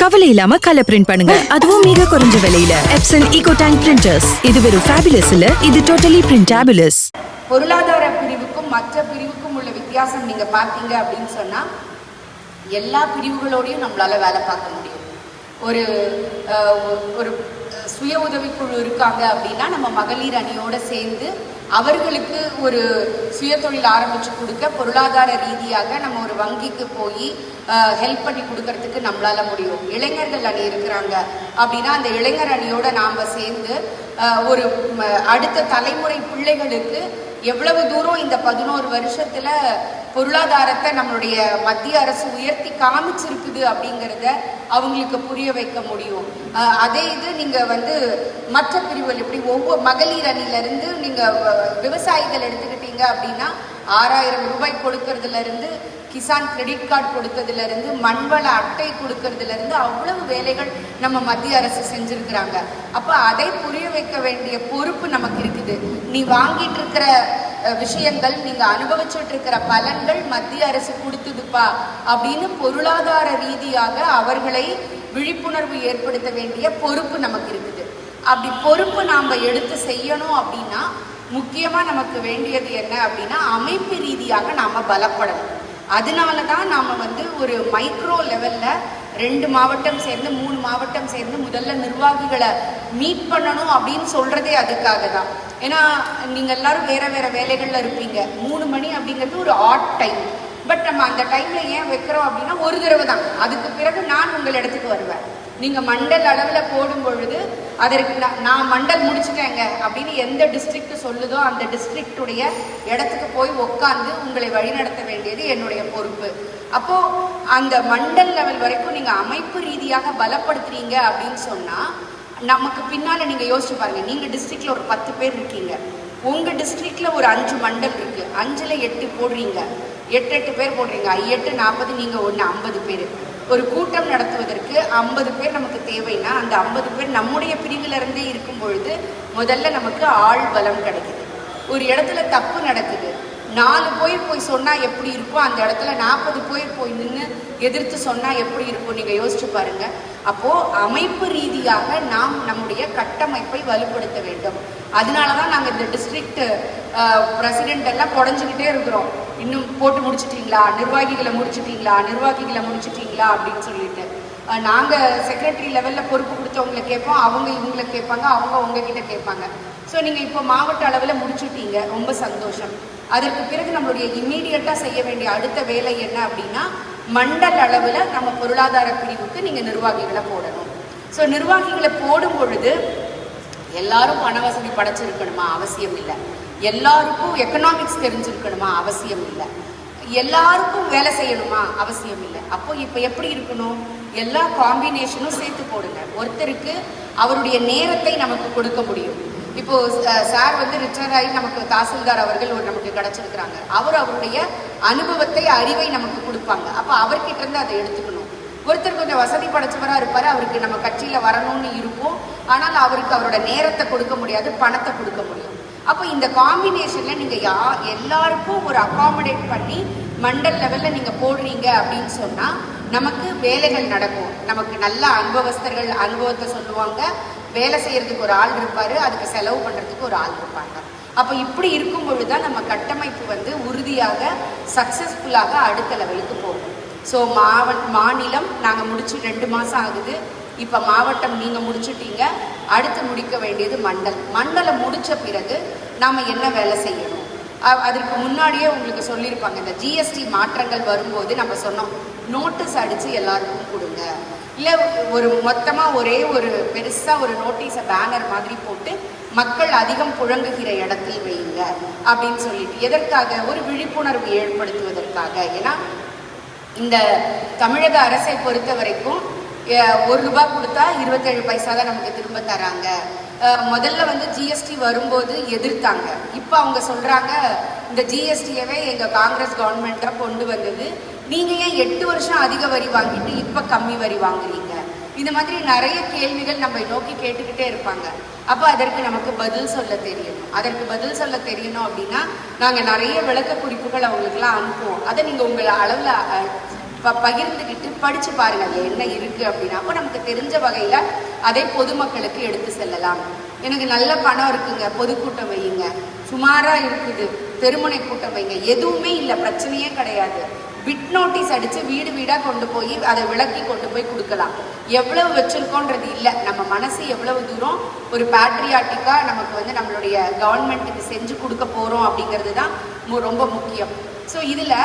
கவலை இல்லாம colour print பண்ணுங்க. அதுவும் மிக குறைஞ்ச விலையில. எப்சன் ஈகோ டேங்க் பிரிண்டர்ஸ் இது வெறும் ஃபேபுலஸ் இல்ல இது டோட்டலி பிரிண்டாபிலஸ் பொருளாதார பிரிவுக்கும் மற்ற பிரிவுக்கும் உள்ள வித்தியாசம் நீங்க பாத்தீங்க அப்படின்னு சொன்னா எல்லா பிரிவுகளோடையும் நம்மளால வேலை பார்க்க முடியும். ஒரு ஒரு சுய உதவிக்குழு இருக்காங்க அப்படின்னா நம்ம மகளிர் அணியோட சேர்ந்து அவர்களுக்கு ஒரு சுயதொழில் ஆரம்பித்து கொடுக்க பொருளாதார ரீதியாக நம்ம ஒரு வங்கிக்கு போய் ஹெல்ப் பண்ணி கொடுக்கறதுக்கு நம்மளால முடியும். இளைஞர்கள் அணி இருக்கிறாங்க அப்படின்னா அந்த இளைஞர் அணியோட நாம் சேர்ந்து ஒரு அடுத்த தலைமுறை பிள்ளைகளுக்கு எவ்வளவு தூரம் இந்த பதினோரு வருஷத்தில் பொருளாதாரத்தை நம்மளுடைய மத்திய அரசு உயர்த்தி காமிச்சிருக்குது அப்படிங்கிறத அவங்களுக்கு புரிய வைக்க முடியும். அதே இது நீங்கள் வந்து மற்ற பிரிவுகள் இப்படி ஒவ்வொரு மகளிர் அணில நீங்கள் விவசாயிகள் எடுத்துக்கிட்டீங்க அப்படின்னா ஆறாயிரம் ரூபாய் கொடுக்கறதுலேருந்து கிசான் கிரெடிட் கார்டு கொடுத்ததுலேருந்து மண்வள அட்டை கொடுக்கறதுலேருந்து அவ்வளவு வேலைகள் நம்ம மத்திய அரசு செஞ்சுருக்கிறாங்க. அப்போ அதை புரிய வைக்க வேண்டிய பொறுப்பு நமக்கு இருக்குது. நீ வாங்கிட்டு இருக்கிற விஷயங்கள் நீங்க அனுபவிச்சுட்டு இருக்கிற பலன்கள் மத்திய அரசு கொடுத்துதுப்பா அப்படின்னு பொருளாதார ரீதியாக அவர்களை விழிப்புணர்வு ஏற்படுத்த வேண்டிய பொறுப்பு நமக்கு இருக்குது. அப்படி பொறுப்பு நாம எடுத்து செய்யணும் அப்படின்னா முக்கியமா நமக்கு வேண்டியது என்ன அப்படின்னா அமைப்பு ரீதியாக நாம பலப்படணும். அதனால தான் நாம வந்து ஒரு மைக்ரோ லெவல்ல ரெண்டு மாவட்டம் சேர்ந்து மூணு மாவட்டம் சேர்ந்து முதல்ல நிர்வாகிகளை மீட் பண்ணணும் அப்படின்னு சொல்றதே அதுக்காக தான். ஏன்னா நீங்க எல்லாரும் வேற வேற வேலைகள்ல இருப்பீங்க. மூணு மணி அப்படிங்கிறது ஒரு ஆட் டைம் பட் நம்ம அந்த டைம்ல ஏன் வைக்கிறோம் அப்படின்னா ஒரு தடவை தான். அதுக்கு பிறகு நான் உங்கள் இடத்துக்கு வருவேன். நீங்க மண்டல் அளவுல போடும் பொழுது அதற்கு நான் நான் மண்டல் முடிச்சிட்டேங்க அப்படின்னு எந்த டிஸ்ட்ரிக்ட் சொல்லுதோ அந்த டிஸ்ட்ரிக்டுடைய இடத்துக்கு போய் உட்காந்து உங்களை வழிநடத்த வேண்டியது என்னுடைய பொறுப்பு. அப்போ அந்த மண்டல் லெவல் வரைக்கும் நீங்க அமைப்பு ரீதியாக பலப்படுத்துறீங்க அப்படின்னு சொன்னா நமக்கு பின்னால நீங்க யோசிச்சு பாருங்க. நீங்க டிஸ்ட்ரிக்ட்ல ஒரு பத்து பேர் இருக்கீங்க. உங்க டிஸ்ட்ரிக்ட்ல ஒரு அஞ்சு மண்டல் இருக்கு. அஞ்சுல எட்டு போடுறீங்க. எட்டு எட்டு பேர் போடுறீங்க. ஐ எட்டு நாற்பது நீங்க ஒன்று ஐம்பது பேர். ஒரு கூட்டம் நடத்துவதற்கு ஐம்பது பேர் நமக்கு தேவைன்னா அந்த ஐம்பது பேர் நம்முடைய பிரிவிலிருந்தே இருக்கும் பொழுது முதல்ல நமக்கு ஆள் பலம் கிடைக்குது. ஒரு இடத்துல தப்பு நடக்குது. நாலு போய் போய் சொன்னா எப்படி இருக்கும் அந்த இடத்துல நாற்பது போய் போய் நின்று எதிர்த்து சொன்னா எப்படி இருக்கும் நீங்க யோசிச்சு பாருங்க. அப்போ அமைப்பு ரீதியாக நாம் நம்முடைய கட்டமைப்பை வலுப்படுத்த வேண்டும். அதனாலதான் நாங்க இந்த டிஸ்ட்ரிக்ட் பிரசிடென்ட் எல்லாம் குறைஞ்சுக்கிட்டே இருக்கிறோம். இன்னும் போட்டு முடிச்சிட்டீங்களா? நிர்வாகிகளை முடிச்சிட்டீங்களா? நிர்வாகிகளை முடிச்சிட்டீங்களா? அப்படின்னு சொல்லிட்டு. நாங்கள் செக்ரட்டரி லெவலில் பொறுப்பு கொடுத்தவங்களை கேட்போம். அவங்க இவங்களை கேட்பாங்க. அவங்க உங்ககிட்ட கேட்பாங்க. ஸோ நீங்கள் இப்போ மாவட்ட அளவில் முடிச்சுட்டீங்க. ரொம்ப சந்தோஷம். அதற்கு பிறகு நம்மளுடைய இம்மீடியட்டாக செய்ய வேண்டிய அடுத்த வேலை என்ன அப்படின்னா மண்டல் அளவில் நம்ம பொருளாதார பிரிவுக்கு நீங்கள் நிர்வாகிகளை போடணும். ஸோ நிர்வாகிகளை போடும் பொழுது எல்லாரும் பண வசதி படைச்சிருக்கணுமா? அவசியம் இல்லை. எல்லாருக்கும் எக்கனாமிக்ஸ் தெரிஞ்சிருக்கணுமா? அவசியம் இல்லை. எல்லாருக்கும் வேலை செய்யணுமா? அவசியம் இல்லை. அப்போ இப்போ எப்படி இருக்கணும்? எல்லா காம்பினேஷனும் சேர்த்து போடுங்க. ஒருத்தருக்கு அவருடைய நேரத்தை நமக்கு கொடுக்க முடியும். இப்போ சார் வந்து ரிட்டையர் ஆகி நமக்கு தாசில்தார் அவர்கள் ஒரு நமக்கு கிடைச்சிருக்கிறாங்க. அவர் அவருடைய அனுபவத்தை அறிவை நமக்கு கொடுப்பாங்க. அப்போ அவர்கிட்ட இருந்து அதை எடுத்துக்கணும். ஒருத்தர் கொஞ்சம் வசதி படைச்சவராக இருப்பாரு அவருக்கு நம்ம கட்சியில வரணும்னு இருக்கும். ஆனால் அவருக்கு அவரோட நேரத்தை கொடுக்க முடியாது பணத்தை கொடுக்க முடியும். அப்போ இந்த காம்பினேஷன்ல நீங்க யா எல்லாருக்கும் ஒரு அகாமடேட் பண்ணி மண்டல் லெவல்ல நீங்க போடுறீங்க அப்படின்னு சொன்னா நமக்கு வேலைகள் நடக்கும். நமக்கு நல்ல அனுபவஸ்தர்கள் அனுபவத்தை சொல்லுவாங்க. வேலை செய்யறதுக்கு ஒரு ஆள் இருப்பாரு அதுக்கு செலவு பண்றதுக்கு ஒரு ஆள் இருப்பாங்க. அப்போ இப்படி இருக்கும் பொழுதுதான் நம்ம கட்டமைப்பு வந்து உறுதியாக சக்சஸ்ஃபுல்லாக அடுத்த லெவலுக்கு போகும். ஸோ மாவ மாநிலம் நாங்கள் முடிச்சு ரெண்டு மாதம் ஆகுது. இப்போ மாவட்டம் நீங்கள் முடிச்சுட்டீங்க. அடுத்து முடிக்க வேண்டியது மண்டல். மண்டலம் முடிச்ச பிறகு நாம் என்ன வேலை செய்யணும்? அதற்கு முன்னாடியே உங்களுக்கு சொல்லியிருப்பாங்க இந்த ஜிஎஸ்டி மாற்றங்கள் வரும்போது நம்ம சொன்னோம் நோட்டீஸ் அடித்து எல்லாருக்கும் கொடுங்க. இல்லை ஒரு மொத்தமாக ஒரே ஒரு பெருசாக ஒரு நோட்டீஸை பேனர் மாதிரி போட்டு மக்கள் அதிகம் புழங்குகிற இடத்தில் வையுங்க அப்படின்னு சொல்லிட்டு எதற்காக? ஒரு விழிப்புணர்வு ஏற்படுத்துவதற்காக. ஏன்னா இந்த தமிழக அரசை பொறுத்த வரைக்கும் ஒரு ரூபாய் கொடுத்தா இருபத்தேழு பைசா தான் நமக்கு திரும்ப தராங்க. முதல்ல வந்து ஜிஎஸ்டி வரும்போது எதிர்த்தாங்க. இப்போ அவங்க சொல்கிறாங்க இந்த ஜிஎஸ்டியவே எங்கள் காங்கிரஸ் கவர்மெண்ட்டை கொண்டு வந்தது. நீங்க ஏன் எட்டு வருஷம் அதிக வரி வாங்கிட்டு இப்ப கம்மி வரி வாங்குறீங்க? இந்த மாதிரி நிறைய கேள்விகள் நம்ம நோக்கி கேட்டுக்கிட்டே இருப்பாங்க. அப்போ அதற்கு நமக்கு பதில் சொல்ல தெரியணும். அதற்கு பதில் சொல்ல தெரியணும் அப்படின்னா நாங்கள் நிறைய விளக்க குறிப்புகள் அவங்களுக்குலாம் அனுப்புவோம். அதை நீங்கள் உங்கள் அளவில் ப- பகிர்ந்துக்கிட்டு படிச்சு பாருங்க. என்ன இருக்கு அப்படின்னா அப்போ நமக்கு தெரிஞ்ச வகையில அதை பொதுமக்களுக்கு எடுத்து செல்லலாம். எனக்கு நல்ல பணம் இருக்குங்க. பொதுக்கூட்டம் வையுங்க. சுமாரா இருக்குது. தெருமுனை கூட்டம் வைங்க. எதுவுமே இல்லை. பிரச்சனையே கிடையாது. பிட் நோட்டீஸ் அடித்து வீடு வீடாக கொண்டு போய் அதை விளக்கி கொண்டு போய் கொடுக்கலாம். எவ்வளவு வச்சுருக்கோன்றது இல்லை. நம்ம மனசு எவ்வளவு தூரம் ஒரு பேட்ரியாட்டிக்காக நமக்கு வந்து நம்மளுடைய கவர்மெண்ட்டுக்கு செஞ்சு கொடுக்க போகிறோம் அப்படிங்கிறது தான் ரொம்ப முக்கியம். ஸோ இதில்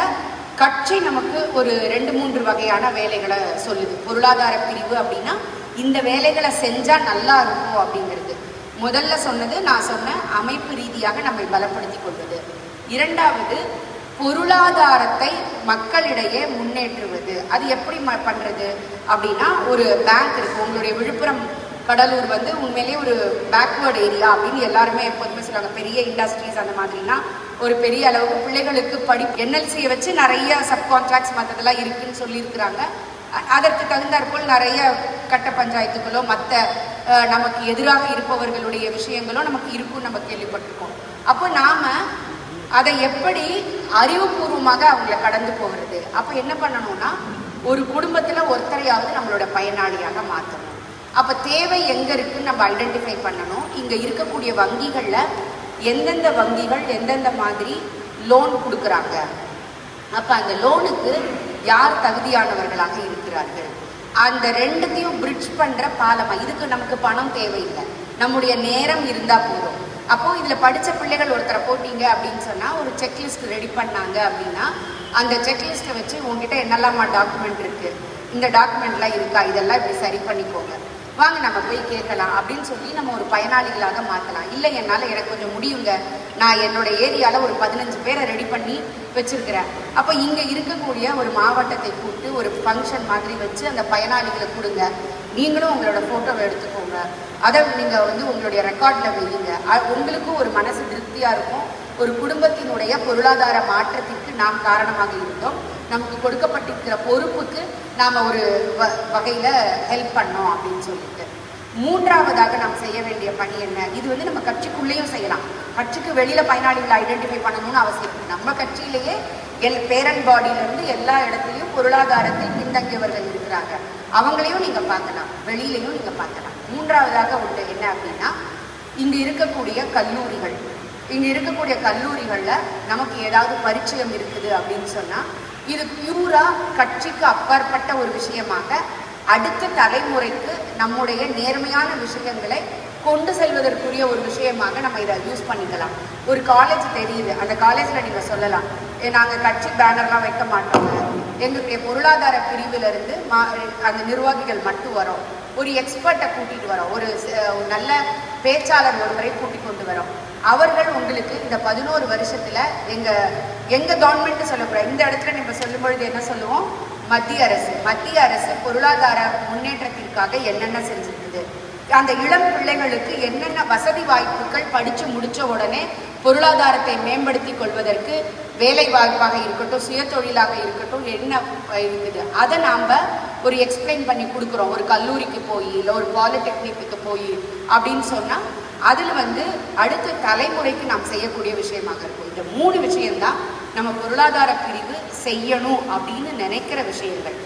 கட்சி நமக்கு ஒரு ரெண்டு மூன்று வகையான வேலைகளை சொல்லுது. பொருளாதார பிரிவு அப்படின்னா இந்த வேலைகளை செஞ்சால் நல்லா இருக்கும் அப்படிங்கிறது. முதல்ல சொன்னது நான் சொன்ன அமைப்பு ரீதியாக நம்மை பலப்படுத்தி கொள்வது. இரண்டாவது பொருளாதாரத்தை மக்களிடையே முன்னேற்றுவது. அது எப்படி ம- பண்றது? அப்படின்னா ஒரு பேங்க் இருக்கு. உங்களுடைய விழுப்புரம் கடலூர் வந்து உண்மையிலேயே ஒரு பேக்வேர்டு ஏரியா அப்படின்னு எல்லாருமே எப்போதுமே சொல்லுவாங்க. பெரிய இண்டஸ்ட்ரீஸ் அந்த மாதிரினா ஒரு பெரிய அளவுக்கு பிள்ளைகளுக்கு படி என்எல்சியை வச்சு நிறைய சப்கான்ட்ராக்ட்ஸ் மற்றதெல்லாம் இருக்குன்னு சொல்லியிருக்கிறாங்க. அதற்கு தகுந்தாற்போல் நிறைய கட்ட பஞ்சாயத்துகளோ மற்ற நமக்கு எதிராக இருப்பவர்களுடைய விஷயங்களோ நமக்கு இருக்கும் நம்ம கேள்விப்பட்டிருக்கோம். அப்போ நாம அதை எப்படி அறிவுபூர்வமாக அவங்கள கடந்து போகிறது. அப்போ என்ன பண்ணணும்னா ஒரு குடும்பத்தில் ஒருத்தரையாவது நம்மளோட பயனாளியாக மாற்றணும் அப்போ தேவை எங்கே இருக்குன்னு நம்ம ஐடென்டிஃபை பண்ணணும். இங்கே இருக்கக்கூடிய வங்கிகளில் எந்தெந்த வங்கிகள் எந்தெந்த மாதிரி லோன் கொடுக்குறாங்க. அப்போ அந்த லோனுக்கு யார் தகுதியானவர்களாக இருக்கிறார்கள்? அந்த ரெண்டுத்தையும் பிரிட்ஜ் பண்ணுற பாலமாக இதுக்கு நமக்கு பணம் தேவையில்லை. நம்முடைய நேரம் இருந்தால் போதும். அப்போ இதில் படித்த பிள்ளைகள் ஒருத்தரை போட்டீங்க அப்படின்னு சொன்னால் ஒரு செக்லிஸ்ட் ரெடி பண்ணாங்க அப்படின்னா அந்த செக்லிஸ்ட்டை வச்சு உங்ககிட்ட என்னெல்லாமா டாக்குமெண்ட் இருக்குது இந்த டாக்குமெண்ட்லாம் இருக்கா? இதெல்லாம் இப்படி சரி பண்ணிக்கோங்க. வாங்க நம்ம போய் கேட்கலாம் அப்படின்னு சொல்லி நம்ம ஒரு பயனாளிகளாக மாற்றலாம் இல்லை என்னால் எனக்கு கொஞ்சம் முடியுங்க. நான் என்னோட ஏரியாவில் ஒரு பதினஞ்சு பேரை ரெடி பண்ணி வச்சுருக்கிறேன். அப்போ இங்கே இருக்கக்கூடிய ஒரு மாவட்டத்தை கூப்பிட்டு ஒரு ஃபங்க்ஷன் மாதிரி வச்சு அந்த பயனாளிகளை கொடுங்க. நீங்களும் உங்களோட ஃபோட்டோவை எடுத்துக்கோங்க. அதை நீங்கள் வந்து உங்களுடைய ரெக்கார்டில் வையுங்க உங்களுக்கும் ஒரு மனசு திருப்தியாக இருக்கும். ஒரு குடும்பத்தினுடைய பொருளாதார மாற்றத்திற்கு நாம் காரணமாக இருந்தோம். நமக்கு கொடுக்கப்பட்டிருக்கிற பொறுப்புக்கு நாம் ஒரு வ வகையில் ஹெல்ப் பண்ணோம் அப்படின்னு சொல்லிட்டு. மூன்றாவதாக நாம் செய்ய வேண்டிய பணி என்ன? இது வந்து நம்ம கட்சிக்குள்ளேயும் செய்யலாம். கட்சிக்கு வெளியில் பயனாளிகளை ஐடென்டிஃபை பண்ணணும்னு அவசியம் இல்லை. நம்ம கட்சியிலேயே எல் பேரன் பாடியிலிருந்து எல்லா இடத்துலையும் பொருளாதாரத்தில் பின்தங்கியவர்கள் இருக்கிறாங்க. அவங்களையும் நீங்கள் பார்க்கலாம். வெளியிலையும் நீங்கள் பார்க்கலாம். மூன்றாவதாக உண்டு என்ன அப்படின்னா இங்கு இருக்கக்கூடிய கல்லூரிகள். இங்கே இருக்கக்கூடிய கல்லூரிகளில் நமக்கு ஏதாவது பரிச்சயம் இருக்குது அப்படின்னு சொன்னால் இது பியூராக கட்சிக்கு அப்பாற்பட்ட ஒரு விஷயமாக அடுத்த தலைமுறைக்கு நம்முடைய நேர்மையான விஷயங்களை கொண்டு செல்வதற்குரிய ஒரு விஷயமாக நம்ம இதை யூஸ் பண்ணிக்கலாம். ஒரு காலேஜ் தெரியுது. அந்த காலேஜில் நீங்கள் சொல்லலாம் "ஏ, கட்சி பேனர்லாம் வைக்க மாட்டோங்க எங்களுடைய பொருளாதார பிரிவிலிருந்து மா அந்த நிர்வாகிகள் மட்டும் வரோம். ஒரு எக்ஸ்பர்ட்டை கூட்டிகிட்டு வரோம். ஒரு நல்ல பேச்சாளர் ஒருவரை கூட்டிக் கொண்டு வரோம். அவர்கள் உங்களுக்கு இந்த பதினோரு வருஷத்தில் எங்கள் எங்கள் கவர்மெண்ட் சொல்லக்கூடாது. இந்த இடத்துல நம்ம சொல்லும் பொழுது என்ன சொல்லுவோம்? மத்திய அரசு. மத்திய அரசு பொருளாதார முன்னேற்றத்திற்காக என்னென்ன செஞ்சிருந்தது அந்த இளம் பிள்ளைகளுக்கு என்னென்ன வசதி வாய்ப்புகள் படித்து முடித்த உடனே பொருளாதாரத்தை மேம்படுத்தி கொள்வதற்கு வேலை வாய்ப்பாக இருக்கட்டும் சுய தொழிலாக இருக்கட்டும் என்ன இருக்குது? அதை நாம் ஒரு எக்ஸ்பிளைன் பண்ணி கொடுக்குறோம். ஒரு கல்லூரிக்கு போய் இல்லை ஒரு பாலிடெக்னிக்கு போய் அப்படின்னு சொன்னால் அதில் வந்து அடுத்த தலைமுறைக்கு நாம் செய்யக்கூடிய விஷயமாக இருக்கும். இந்த மூணு விஷயம்தான் நம்ம பொருளாதார பிரிவு செய்யணும் அப்படின்னு நினைக்கிற விஷயங்கள்.